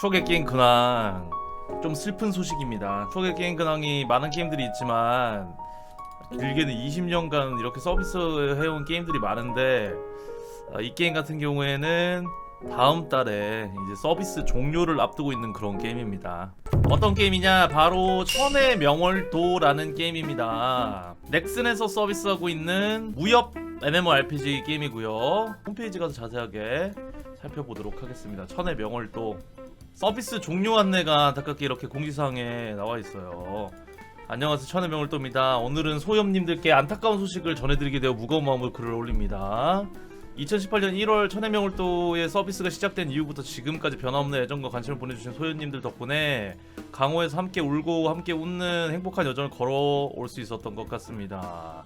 초계 게임 근황 좀 슬픈 소식입니다. 초계 게임 근황이 많은 게임들이 있지만 길게는 20년간 이렇게 서비스 해온 게임들이 많은데 아, 이 게임 같은 경우에는 다음 달에 이제 서비스 종료를 앞두고 있는 그런 게임입니다. 어떤 게임이냐? 바로 천의 명월도라는 게임입니다. 넥슨에서 서비스하고 있는 무협 MMORPG 게임이고요. 홈페이지 가서 자세하게 살펴보도록 하겠습니다. 천의 명월도 서비스 종료 안내가 안타깝게 이렇게 공지사항에 나와 있어요. 안녕하세요 천의 명월도입니다. 오늘은 소염님들께 안타까운 소식을 전해드리게 되어 무거운 마음으로 글을 올립니다. 2018년 1월 천의 명월도의 서비스가 시작된 이후부터 지금까지 변함없는 애정과 관심을 보내주신 소연님들 덕분에 강호에서 함께 울고 함께 웃는 행복한 여정을 걸어올 수 있었던 것 같습니다.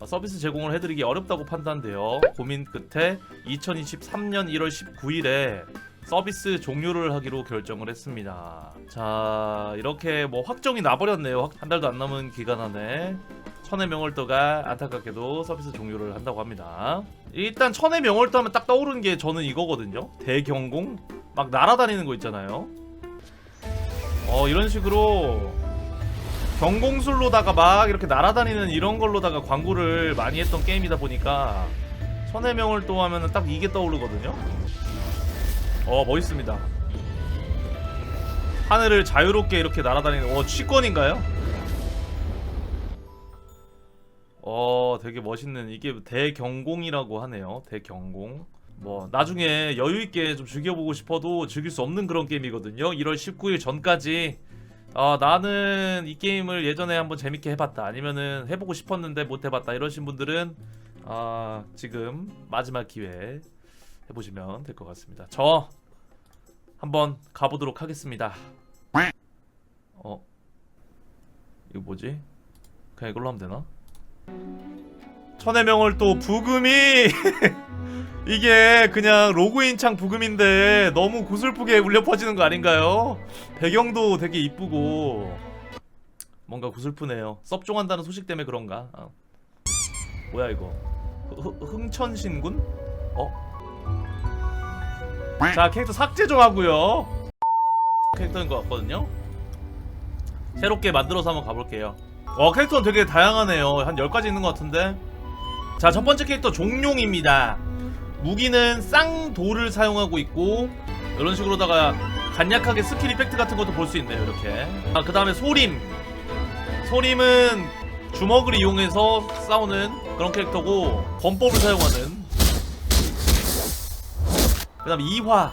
어, 서비스 제공을 해드리기 어렵다고 판단되어 고민 끝에 2023년 1월 19일에 서비스 종료를 하기로 결정을 했습니다. 자 이렇게 뭐 확정이 나버렸네요. 확- 한 달도 안 남은 기간 안에 천의 명월도가 안타깝게도 서비스 종료를 한다고 합니다. 일단 천의 명월도 하면 딱 떠오르는 게 저는 이거거든요. 대경공 막 날아다니는 거 있잖아요. 어 이런 식으로 경공술로다가 막 이렇게 날아다니는 이런 걸로다가 광고를 많이 했던 게임이다 보니까 천의 명월도 하면은 딱 이게 떠오르거든요. 어 멋있습니다. 하늘을 자유롭게 이렇게 날아다니는 어 취권인가요? 어 되게 멋있는 이게 대경공이라고 하네요. 대경공. 뭐 나중에 여유 있게 좀 즐겨보고 싶어도 즐길 수 없는 그런 게임이거든요. 1월 19일 전까지 아 나는 이 게임을 예전에 한번 재밌게 해봤다 아니면은 해보고 싶었는데 못 해봤다 이러신 분들은 아 지금 마지막 기회 해보시면 될 것 같습니다. 저 한번 가보도록 하겠습니다. 어 이거 뭐지? 그냥 이걸로 하면 되나? 천의 명월 또 부금이 이게 그냥 로그인 창 부금인데 너무 구슬프게 울려 퍼지는 거 아닌가요? 배경도 되게 이쁘고 뭔가 구슬프네요. 섭종한다는 소식 때문에 그런가? 아. 뭐야 이거? 흥천신군? 어? 자 캐릭터 삭제 좀 하고요. 캐릭터인 것 같거든요. 새롭게 만들어서 한번 가볼게요. 어 캐릭터는 되게 다양하네요. 한 10가지 있는 것 같은데. 자 첫 번째 캐릭터 종룡입니다. 무기는 쌍돌을 사용하고 있고 이런 식으로다가 간략하게 스킬 이펙트 같은 것도 볼 수 있네요 이렇게 아, 그 다음에 소림 소림은 주먹을 이용해서 싸우는 그런 캐릭터고 권법을 사용하는 그 다음에 이화.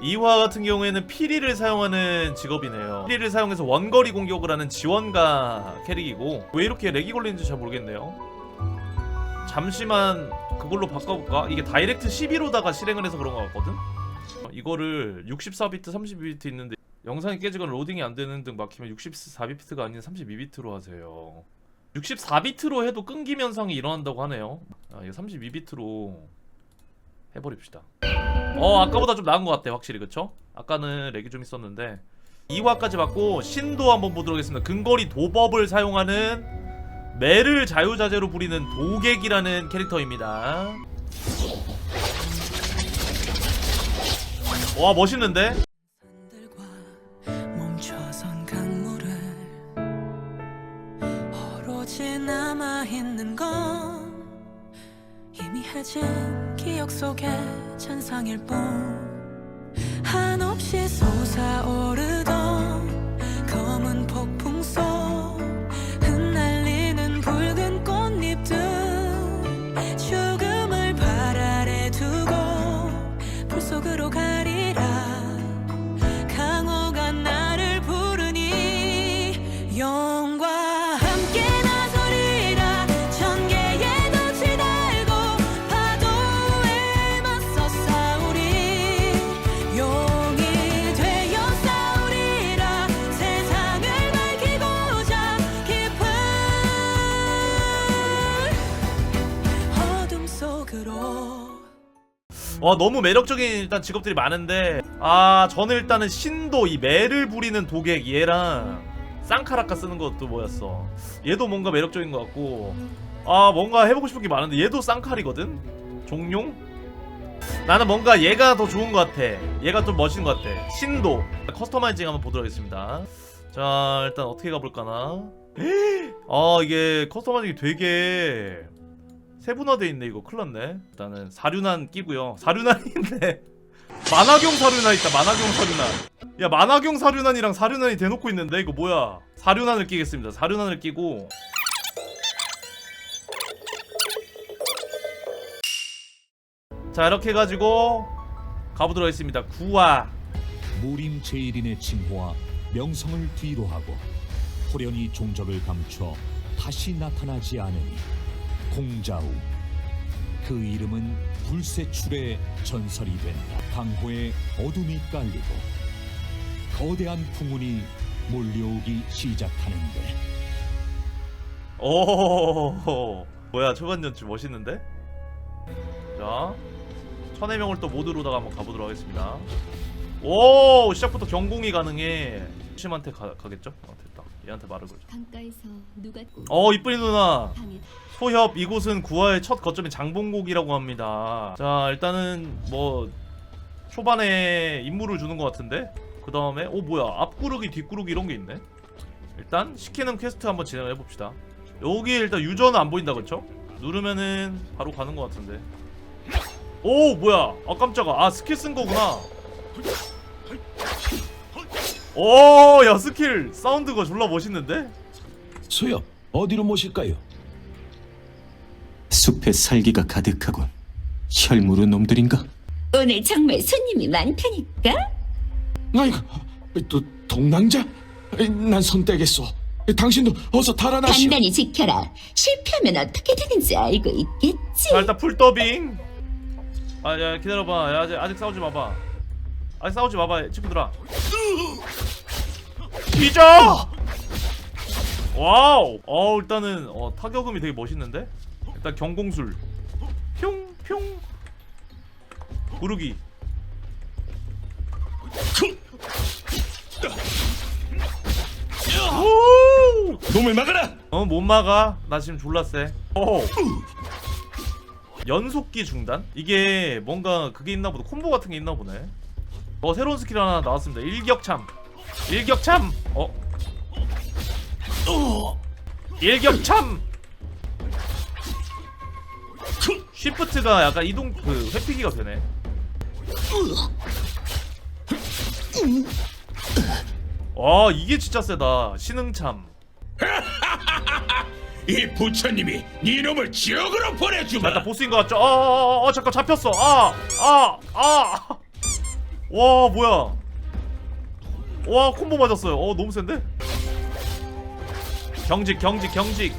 이화 같은 경우에는 피리를 사용하는 직업이네요. 피리를 사용해서 원거리 공격을 하는 지원가 캐릭이고 왜 이렇게 렉이 걸리는지 잘 모르겠네요. 잠시만 그걸로 바꿔볼까? 이게 다이렉트 12로다가 실행을 해서 그런 것 같거든? 어, 이거를 64비트, 32비트 있는데 영상이 깨지거나 로딩이 안 되는 등 막히면 64비트가 아닌 32비트로 하세요. 64비트로 해도 끊김 현상이 일어난다고 하네요. 아 이거 32비트로 해버립시다 어 아까보다 좀 나은 것 같아 확실히 그쵸? 아까는 렉이 좀 있었는데 2화까지 받고 신도 한번 보도록 하겠습니다 근거리 도법을 사용하는 매를 자유자재로 부리는 도객이라는 캐릭터입니다. 와 멋있는데? 오로지 남아 있는 건 희미해진 기억 속의 잔상일 뿐 한없이 솟아오르던 와 너무 매력적인 일단 직업들이 많은데 아 저는 일단은 신도 이 매를 부리는 도객 얘랑 쌍카라카 쓰는 것도 뭐였어 얘도 뭔가 매력적인 것 같고 아 뭔가 해보고 싶은 게 많은데 얘도 쌍칼이거든 종룡 나는 뭔가 얘가 더 좋은 것 같아. 얘가 좀 멋있는 것 같아. 신도 커스터마이징 한번 보도록 하겠습니다. 자 일단 어떻게 가볼까나. 아 이게 커스터마이징이 되게 세분화돼 있네 이거 큰일났네. 일단은 사륜한 끼고요. 사륜한인데 만화경 사륜한 있다. 만화경 사륜한. 야 만화경 사륜한이랑 사륜한이 대놓고 있는데 이거 뭐야? 사륜한을 끼겠습니다. 사륜한을 끼고 자 이렇게 해가지고 가보도록 하겠습니다. 구화 무림 제일인의 칭호와 명성을 뒤로하고 호련히 종적을 감춰 다시 나타나지 않으니 공자우 그 이름은 불세출의 전설이 된다 강호의 어둠이 깔리고 거대한 풍운이 몰려오기 시작하는데 오 뭐야 초반 연출 멋있는데? 자 천의 명을 또 모드로다가 한번 가보도록 하겠습니다. 오 시작부터 경공이 가능해. 심한테 가, 가겠죠? 어, 됐다. 얘한테 말을 걸자. 강가에서 누가 어 이쁜이 누나. 방에 소협 이곳은 구화의 첫 거점인 장봉곡이라고 합니다. 자 일단은 뭐 초반에 임무를 주는 것 같은데 그 다음에 오 뭐야 앞구르기 뒷구르기 이런 게 있네. 일단 시키는 퀘스트 한번 진행해 봅시다. 여기 일단 유저는 안 보인다 그쵸? 누르면은 바로 가는 것 같은데. 오 뭐야 아 깜짝아 아 스킬 쓴 거구나. 오야 스킬 사운드가 졸라 멋있는데? 소엽 어디로 모실까요? 숲에 살기가 가득하군. 혈무르 놈들인가? 오늘 정말 손님이 많다니까 아이고 또 동랑자? 난 손 떼겠소. 당신도 어서 달아나시오. 단단히 지켜라 실패하면 어떻게 되는지 알고 있겠지 자 일단 풀 더빙 아야 기다려봐 야 아직, 아직 싸우지 마봐 아직 싸우지 마봐 친구들아 뒤져 와우! 어 일단은 어 타격음이 되게 멋있는데? 일단 경공술. 평평 부르기. 오! 놈을 막아라. 어 못 막아. 나 지금 졸라 세 어. 연속기 중단? 이게 뭔가 그게 있나 보다. 콤보 같은 게 있나 보네. 어 새로운 스킬 하나 나왔습니다. 일격참 일격참 어 일격참 쉬프트가 약간 이동 그 회피기가 되네 와 이게 진짜 세다 신흥참 이 부처님이 네 놈을 지옥으로 자, 보내주마. 일단 보스인 것 같죠? 어, 어, 어, 어, 잠깐 잡혔어. 아, 아, 아. 와, 뭐야? 와, 콤보 맞았어요. 어, 너무 센데? 경직, 경직, 경직.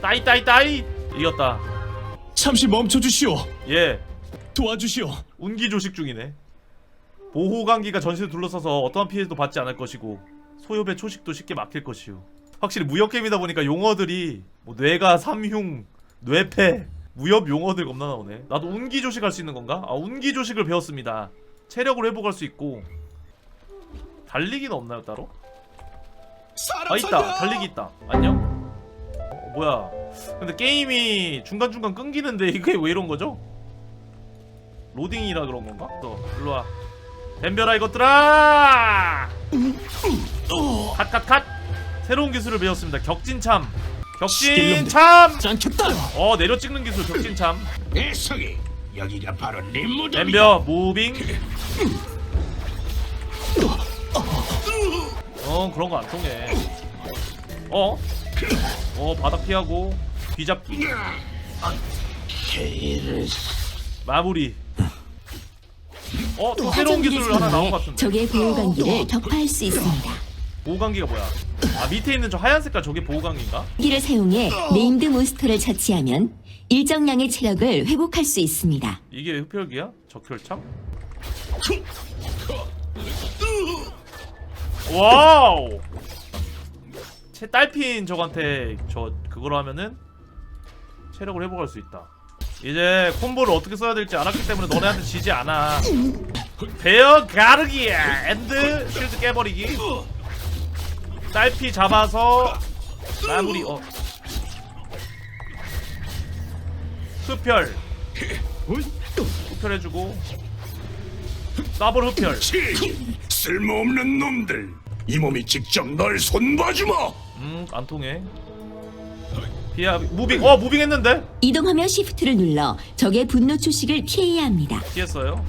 따이, 따이, 따이. 이겼다. 잠시 멈춰 주시오. 예, 도와주시오. 운기 조식 중이네. 보호 관기가 전신을 둘러싸서 어떠한 피해도 받지 않을 것이고 소엽의 초식도 쉽게 막힐 것이오. 확실히 무협 게임이다 보니까 용어들이 뭐 뇌가 삼흉, 뇌패, 무협 용어들 겁나 나오네. 나도 운기 조식 할 수 있는 건가? 아 운기 조식을 배웠습니다. 체력을 회복할 수 있고 달리기는 없나요 따로? 아 있다 달리기 있다. 안녕. 어, 뭐야? 근데 게임이 중간 중간 끊기는데 이게 왜 이런 거죠? 로딩이라 그런 건가? 또 일로 와. 덤벼라 이것들아! 컷컷컷! 새로운 기술을 배웠습니다. 격진참. 격진참! 않겠다. 어 내려 찍는 기술 격진참. 애석이 여기가 바로 네 무덤이야. 덤벼 무빙. 어 그런 거 안 통해. 어? 어 바닥 피하고 뒤잡기. 마무리. 어, 또 새로운 기술 하나 나온 것 같은데. 적의 보호관기를 격파할 수 있습니다 보호관기가 뭐야? 아 밑에 있는 저 하얀 색깔 저게 보호관기인가? 기를 사용해 네임드 몬스터를 처치하면 일정량의 체력을 회복할 수 있습니다 이게 흡혈기야? 적혈참? 와우! 체 딸핀 저한테 저 그거로 하면은 체력을 회복할 수 있다. 이제 콤보를 어떻게 써야 될지 알았기 때문에 너네한테 지지 않아. 베어 가르기 앤드 쉴드 깨버리기. 딸피 잡아서 마무리. 어. 흡혈. 흡혈해주고 더블 흡혈 치! 쓸모없는 놈들. 이 몸이 직접 널 손봐주마. 음 안 통해 피하 무빙. 어 무빙 했는데? 이동하며 시프트를 눌러 적의 분노 초식을 피해야 합니다. 피했어요?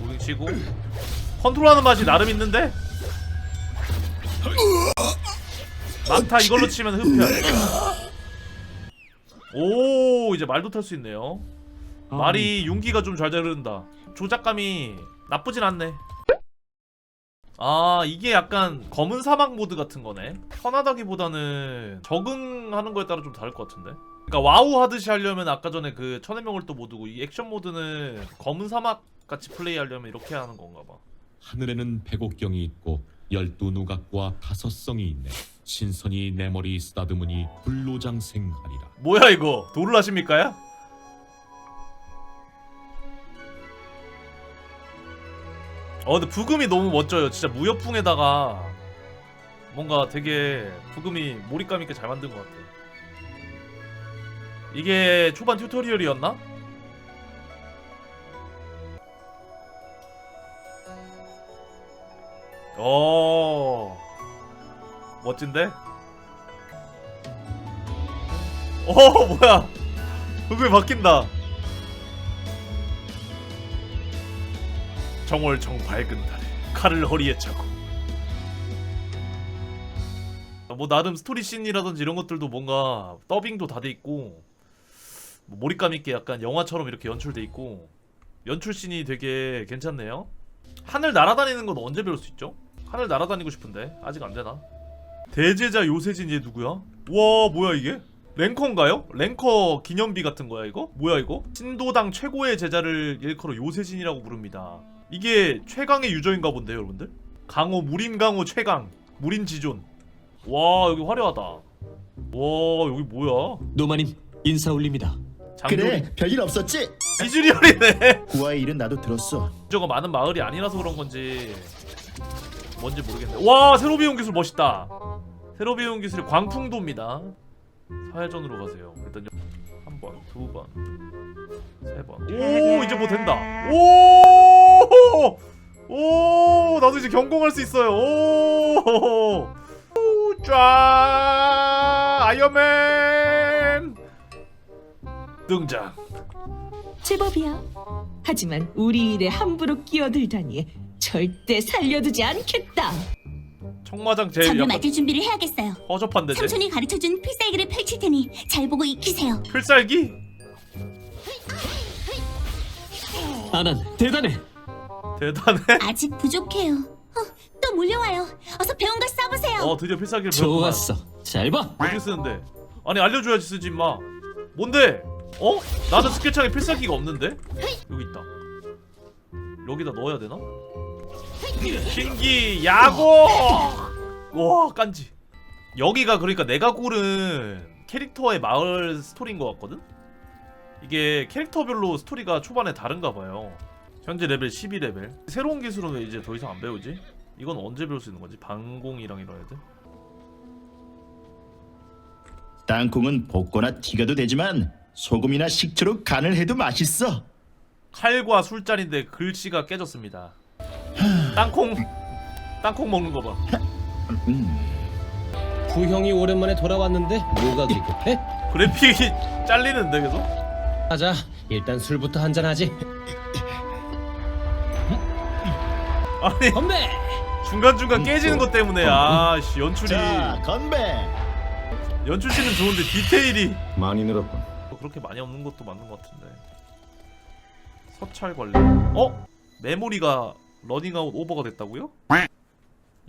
무빙 치고. 컨트롤하는 맛이 나름 있는데? 막타 이걸로 치면 흡혈. 오 이제 말도 탈 수 있네요. 말이 용기가 좀 잘 자른다. 조작감이 나쁘진 않네 아 이게 약간 검은 사막 모드 같은 거네 편하다기보다는 적응하는 거에 따라 좀 다를 것 같은데 그러니까 와우 하듯이 하려면 아까 전에 그 천의 명을 또 모드고 이 액션 모드는 검은 사막 같이 플레이하려면 이렇게 하는 건가 봐 하늘에는 백옥경이 있고 열두 누각과 다섯 성이 있네. 신선이 내 머리 쓰다듬으니 불로장생하리라. 뭐야 이거 도를 하십니까요? 어 근데 부금이 너무 멋져요 진짜 무협풍에다가 뭔가 되게 부금이 몰입감 있게 잘 만든 것 같아 이게 초반 튜토리얼이었나? 어 멋진데? 어 뭐야 부금이 바뀐다 정월정 밝은 달에 칼을 허리에 차고 뭐 나름 스토리 씬이라든지 이런 것들도 뭔가 더빙도 다 돼 있고 뭐 몰입감 있게 약간 영화처럼 이렇게 연출돼 있고 연출 씬이 되게 괜찮네요 하늘 날아다니는 건 언제 배울 수 있죠? 하늘 날아다니고 싶은데 아직 안 되나? 대제자 요세진 얘 누구야? 와 뭐야 이게? 랭커인가요? 랭커 기념비 같은 거야 이거? 뭐야 이거? 신도당 최고의 제자를 일컬어 요세진이라고 부릅니다. 이게 최강의 유저인가 본데 여러분들? 강호 무림 강호 최강 무림 지존. 와 여기 화려하다. 와 여기 뭐야? 노마님 인사 올립니다. 장조림 그래 별일 없었지? 이즈리얼이네. 구아의 일은 나도 들었어 저거 많은 마을이 아니라서 그런 건지 뭔지 모르겠네. 와 새로 배운 기술 멋있다. 새로 배운 기술이 광풍도입니다. 사회전으로 가세요. 일단 한 번, 두 번, 세 번. 오 이제 뭐 된다. 오, 오 나도 이제 경공할 수 있어요. 오, 오, 쫙 아이언맨 등장. 제법이야. 하지만 우리 일에 함부로 끼어들다니 절대 살려두지 않겠다. 청마장 제일 잠을 약간 맞을 준비를 해야겠어요. 허접한데 쟤? 삼촌이 가르쳐준 필살기를 펼칠 테니 잘 보고 익히세요. 필살기? 아난 대단해. 대단해. 아직 부족해요. 어, 또 몰려와요. 어서 배운 걸 써보세요. 어 드디어 필살기를 배웠구나. 좋았어. 잘 봐. 어떻게 쓰는데? 아니 알려줘야지 쓰지 마. 뭔데? 어? 나는 스케창에 필살기가 없는데? 여기 있다. 여기다 넣어야 되나? 신기 야고! 와 깐지. 여기가 그러니까 내가 고른 캐릭터의 마을 스토리인 것 같거든? 이게 캐릭터별로 스토리가 초반에 다른가 봐요. 현재 레벨 12레벨. 새로운 기술은 왜 이제 더 이상 안 배우지? 이건 언제 배울 수 있는 거지? 방공이랑 이런 애들? 땅콩은 볶거나 튀겨도 되지만 소금이나 식초로 간을 해도 맛있어 칼과 술잔인데 글씨가 깨졌습니다. 땅콩 땅콩 먹는 거 봐. 부형이 오랜만에 돌아왔는데 뭐가 급해? 그래픽이 잘리는데 계속. 하자 일단 술부터 한잔하지 아니 건배! 중간 중간 깨지는 것 때문에 아씨 연출이 자 건배 연출 씨는 좋은데 디테일이 많이 늘었군. 그렇게 많이 없는 것도 맞는 것 같은데. 서찰 관리. 어? 메모리가 러닝아웃 오버가 됐다고요?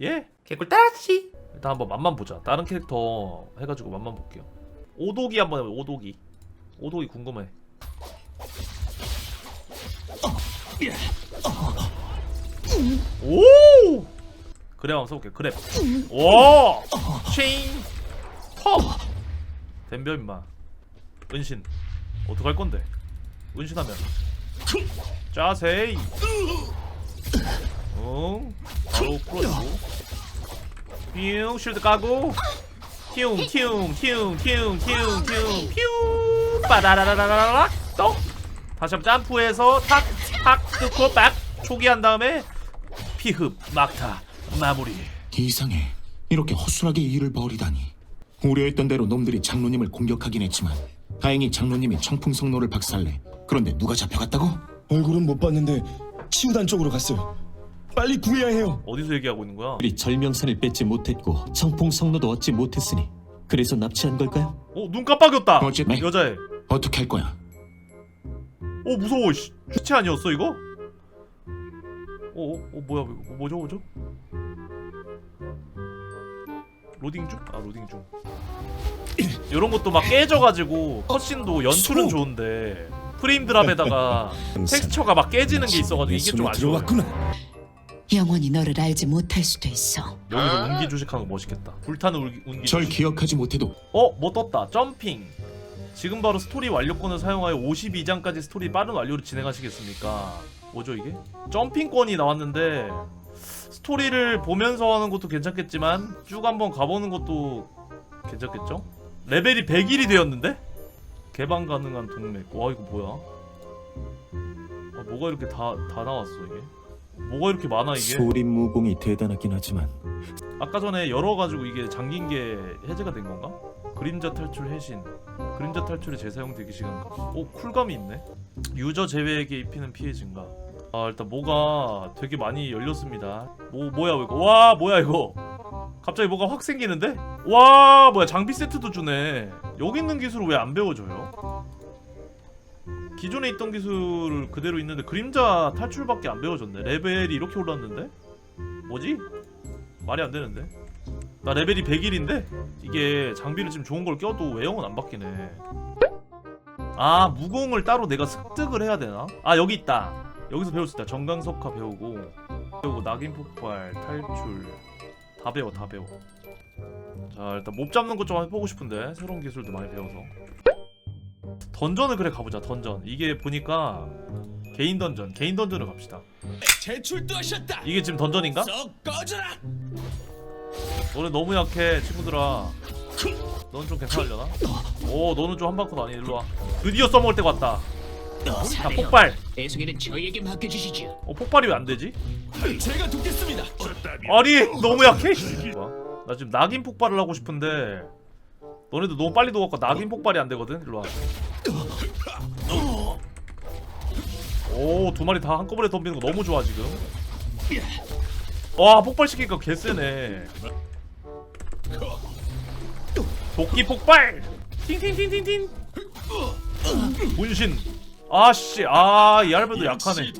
예? 개꿀 따라치. 일단 한번 맛만 보자. 다른 캐릭터 해가지고 맛만 볼게요. 오도기 한번 해봐. 오도기. 오도기 궁금해. 오! 그래 한번 써볼게. 그래. 오! 체인. 턱. 덤벼 임마. 은신. 어떡할 건데? 은신하면. 짜세이. 응. 바로 풀어주고. 뿅 쉴드 까고. 튀웅 튀웅 튀웅 튀웅 튀웅 튀웅 퓨. 빠라라라라라 또 다시 한번 점프해서 탁탁 뜯고 빡 초기한 다음에 피흡 막타 마무리 이상해. 이렇게 허술하게 일을 벌이다니. 우려했던 대로 놈들이 장로님을 공격하긴 했지만 다행히 장로님이 청풍성로를 박살내. 그런데 누가 잡혀갔다고? 얼굴은 못 봤는데 치우단 쪽으로 갔어요. 빨리 구해야 해요. 어디서 얘기하고 있는 거야? 우리 절명산을 뺏지 못했고 청풍 성로도 얻지 못했으니 그래서 납치한 걸까요? 어 눈 깜빡였다 어쨌든 여자애 어떻게 할 거야? 어 무서워 씨 주체 아니었어 이거? 어, 어, 어 뭐야 이거 뭐죠 뭐죠? 로딩 중? 아 로딩 중 이런 것도 막 깨져가지고 컷신도 연출은 좋은데 프레임 드랍에다가 텍스처가 막 깨지는 게 있어가지고 이게 좀 아쉬워요 들어갔구나. 영원히 너를 알지 못할 수도 있어. 여기서 운기 주식하는 거 멋있겠다 불타는 운기, 운기 절 주식 기억하지 못해도 어? 뭐 떴다 점핑 지금 바로 스토리 완료권을 사용하여 52장까지 스토리 빠른 완료를 진행하시겠습니까? 뭐죠 이게? 점핑권이 나왔는데 스토리를 보면서 하는 것도 괜찮겠지만 쭉 한번 가보는 것도 괜찮겠죠? 레벨이 100일이 되었는데? 개방 가능한 동맥 와 이거 뭐야? 아, 뭐가 이렇게 다, 다 나왔어 이게? 뭐가 이렇게 많아 이게? 소림 무공이 대단하긴 하지만. 아까 전에 열어가지고 이게 잠긴 게 해제가 된 건가? 그림자 탈출 해신. 그림자 탈출의 재사용 대기 시간. 오 쿨감이 있네. 유저 제외에게 입히는 피해 증가? 아 일단 뭐가 되게 많이 열렸습니다. 뭐 뭐야 이거? 와 뭐야 이거? 갑자기 뭐가 확 생기는데? 와 뭐야 장비 세트도 주네. 여기 있는 기술을 왜안 배워줘요? 기존에 있던 기술 그대로 있는데 그림자 탈출밖에 안 배워줬네 레벨이 이렇게 올랐는데? 뭐지? 말이 안 되는데. 나 레벨이 100일인데 이게 장비를 지금 좋은 걸 껴도 외형은 안 바뀌네. 아 무공을 따로 내가 습득을 해야 되나? 아 여기 있다. 여기서 배울 수 있다. 정강석화 배우고 배우고 낙인 폭발 탈출 다 배워 다 배워. 자 일단 몹 잡는 것 좀 해보고 싶은데 새로운 기술도 많이 배워서 던전을 그래 가보자 던전 이게 보니까 개인 던전 개인 던전을 갑시다. 제출도 하셨다. 이게 지금 던전인가? 썩 꺼져라. 너네 너무 약해 친구들아 넌 좀 괜찮으려나? 오 너는 좀 한방컷 아니 일로와 드디어 써먹을 때가 왔다 자 폭발 애송이는 저에게 맡겨주시죠. 어 폭발이 왜 안 되지? 제가 돕겠습니다. 아니 너무 약해 뭐야? 나 지금 낙인 폭발을 하고 싶은데 너네들 너무 빨리 녹았고 낙인 폭발이 안 되거든. 일로 와. 오 두 마리 다 한꺼번에 덤비는 거 너무 좋아 지금. 와 폭발시키니까 개쎄네. 도끼 폭발! 팅팅팅팅팅! 문신. 아씨 아 이 할배도 약하네.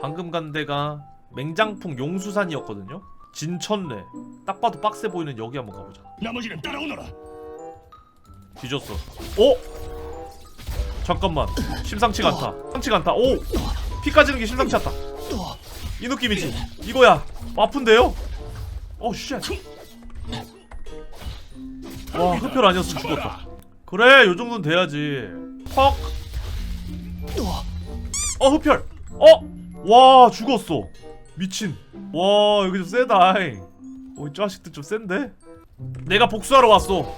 방금 간 데가 맹장풍 용수산이었거든요? 진천래 딱 봐도 빡세 보이는 여기 한번 가보자. 나머지는 따라오너라. 뒤졌어. 어? 잠깐만. 심상치가 않다. 심상치가 않다. 오! 피 까지는 게 심상치 않다. 이 느낌이지. 이거야. 아픈데요? 어쉣. 와 흡혈 아니었으면 죽었다. 그래 요정도는 돼야지. 퍽! 어 흡혈. 어? 와 죽었어. 미친. 와 여기 좀 세다 어이 자식들 좀 센데? 내가 복수하러 왔어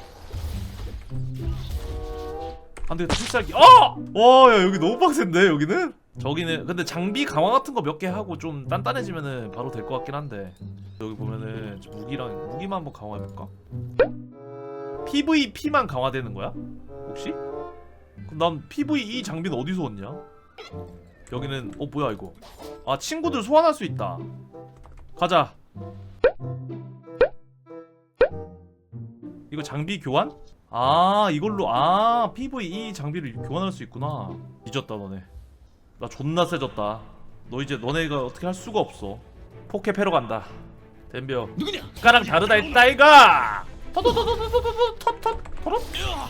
안되겠다 필살기 어! 와야 여기 너무 빡센데 여기는? 저기는 근데 장비 강화 같은 거 몇 개 하고 좀 단단해지면은 바로 될 것 같긴 한데 여기 보면은 저 무기랑 무기만 한번 강화해볼까? PVP만 강화되는 거야? 혹시? 그럼 난 PVE 장비는 어디서 얻냐? 여기는 어 뭐야 이거 아 친구들 소환할 수 있다 가자 이거 장비 교환? 아 이걸로 아 PVE 장비를 장비를 수 있구나 잊었다 너네 나 존나 세졌다 너 이제 너네가 어떻게 할 수가 없어 포켓 패러 간다 덤벼 누구냐? 아까랑 다르다 했다 이가 터터터터터터터 텄텄 터럿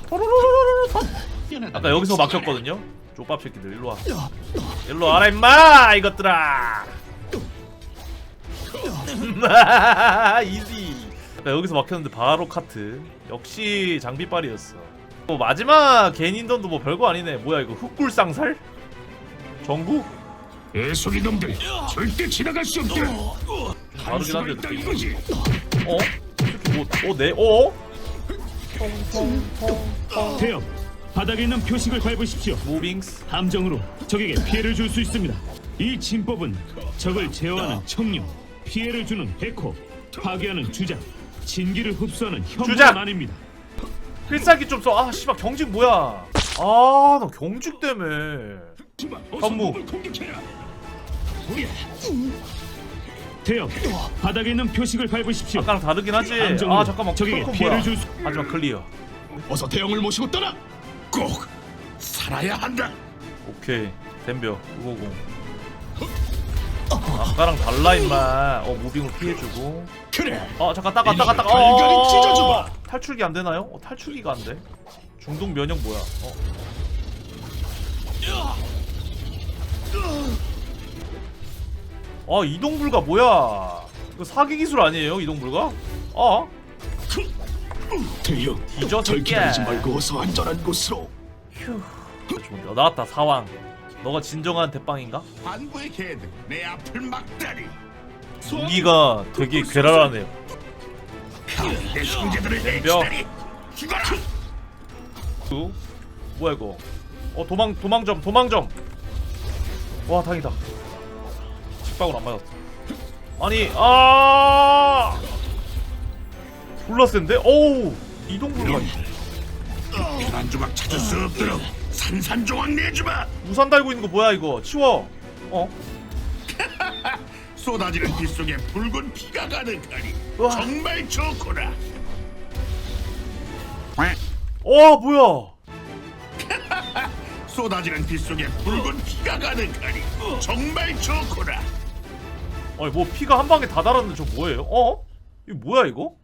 터로로로로로 텄 아까 여기서 막혔거든요 족밥 새끼들 일로와 일로 와라 임마 이것들아 이지 나 여기서 막혔는데 바로 카트 역시 장비빨이었어 뭐 마지막 개인인던도 뭐 별거 아니네 뭐야 이거 흑굴상살? 정구? 애송이 놈들 절대 지나갈 수 없다. 다르긴 한데 있다 느낌이. 어? 이렇게 뭐, 어, 네, 어? 대형 바닥에 있는 표식을 밟으십시오. 무빙스 함정으로 적에게 피해를 줄 수 있습니다. 이 진법은 적을 제어하는 청룡, 피해를 주는 백호, 파괴하는 주작, 진기를 흡수하는 주작! 현무가 아닙니다. 필살기 좀 써. 아 씨발 경직 뭐야? 아 나 경직 때문에. 현무. 대형, 바닥에 있는 표식을 밟으십시오. 아까랑 다르긴 하지. 아 잠깐만 적에게 피해를 뭐야? 줄 수... 하지만 클리어. 어서 대형을 모시고 떠나. 꼭 살아야 한다. 오케이 댐벼 950. 아까랑 달라 임마. 어 무빙을 피해주고. 그래. 어 잠깐 따가 따가 따가. 어, 찢어줘봐. 탈출기 안 되나요? 어, 탈출기가 안 돼. 중독 면역 뭐야? 어. 아 이동 불가 뭐야? 이거 사기 기술 아니에요 이동 불가? 아 대형. 뒤져 절 새끼야. 기다리지 말고 어서 안전한 곳으로. 좋은데. 어, 나왔다 사왕. 너가 진정한 대빵인가? 반부의 개들 내 앞을 막다니. 무기가 되게 괴랄하네요. 내 형제들을 내 덤벼. 기다리. 죽어라. 그, 뭐야 이거? 어 도망 도망 점 도망 점. 와 다행이다. 식박으로 안 맞았어. 아니 아 졸라 센데? 어우 이동 불가. 편한 조각 찾을 수 없도록 산산조각 내주마. 우산 달고 있는 거 뭐야 이거? 치워. 어? 쏟아지는 피 속에 붉은 피가 가득하니 우와. 정말 좋구나. 어 뭐야? 쏟아지는 피 속에 붉은 피가 가득하니 정말 좋구나. 아니 뭐 피가 한 방에 다 달았는데 저 뭐예요? 어? 이거 뭐야 이거?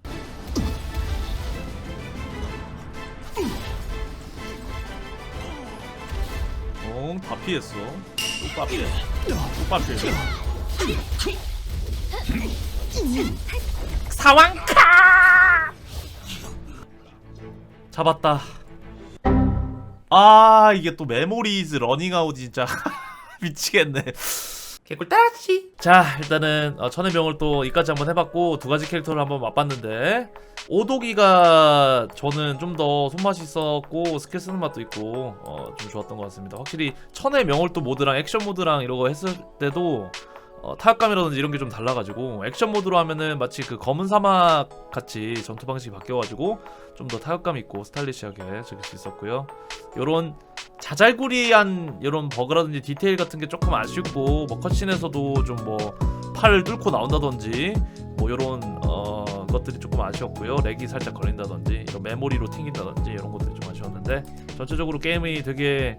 어, 다 피했어. 똑밥 피해. 똑밥 피해. 사왕카! 잡았다. 아 이게 또 메모리즈 러닝아웃 진짜 미치겠네. 개꿀 따라치. 자 일단은 어, 천의 명을 또 이까지 한번 해봤고 두 가지 캐릭터를 한번 맛봤는데 오도기가 저는 좀 더 손맛이 있었고 스킬 쓰는 맛도 있고 어, 좀 좋았던 것 같습니다. 확실히 천의 명을 또 모드랑 액션 모드랑 이러고 했을 때도 어, 타격감이라든지 이런 게 좀 달라가지고 액션 모드로 하면은 마치 그 검은 사막 같이 전투 방식이 바뀌어가지고 좀 더 타격감 있고 스타일리시하게 즐길 수 있었고요. 요런 자잘구리한 이런 버그라든지 디테일 같은 게 조금 아쉽고 뭐 컷신에서도 좀 뭐 팔을 뚫고 나온다든지 뭐 이런 어 것들이 조금 아쉬웠고요 렉이 살짝 걸린다든지 이런 메모리로 튕긴다든지 이런 것들이 좀 아쉬웠는데 전체적으로 게임이 되게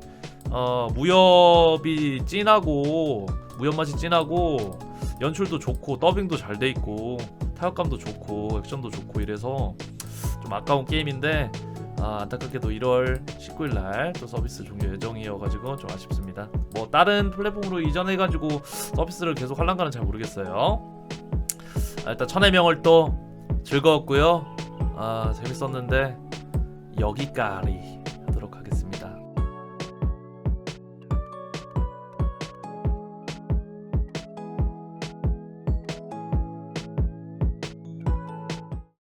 어 무협이 진하고 무협 맛이 진하고 연출도 좋고 더빙도 잘 돼 있고 타격감도 좋고 액션도 좋고 이래서 좀 아까운 게임인데 아, 안타깝게도 1월 19일 날 또 서비스 종료 예정이어가지고 좀 아쉽습니다. 뭐 다른 플랫폼으로 이전해가지고 서비스를 계속 할란가는 잘 모르겠어요. 아, 일단 천의 명월 또 즐거웠고요. 아 재밌었는데 여기까지.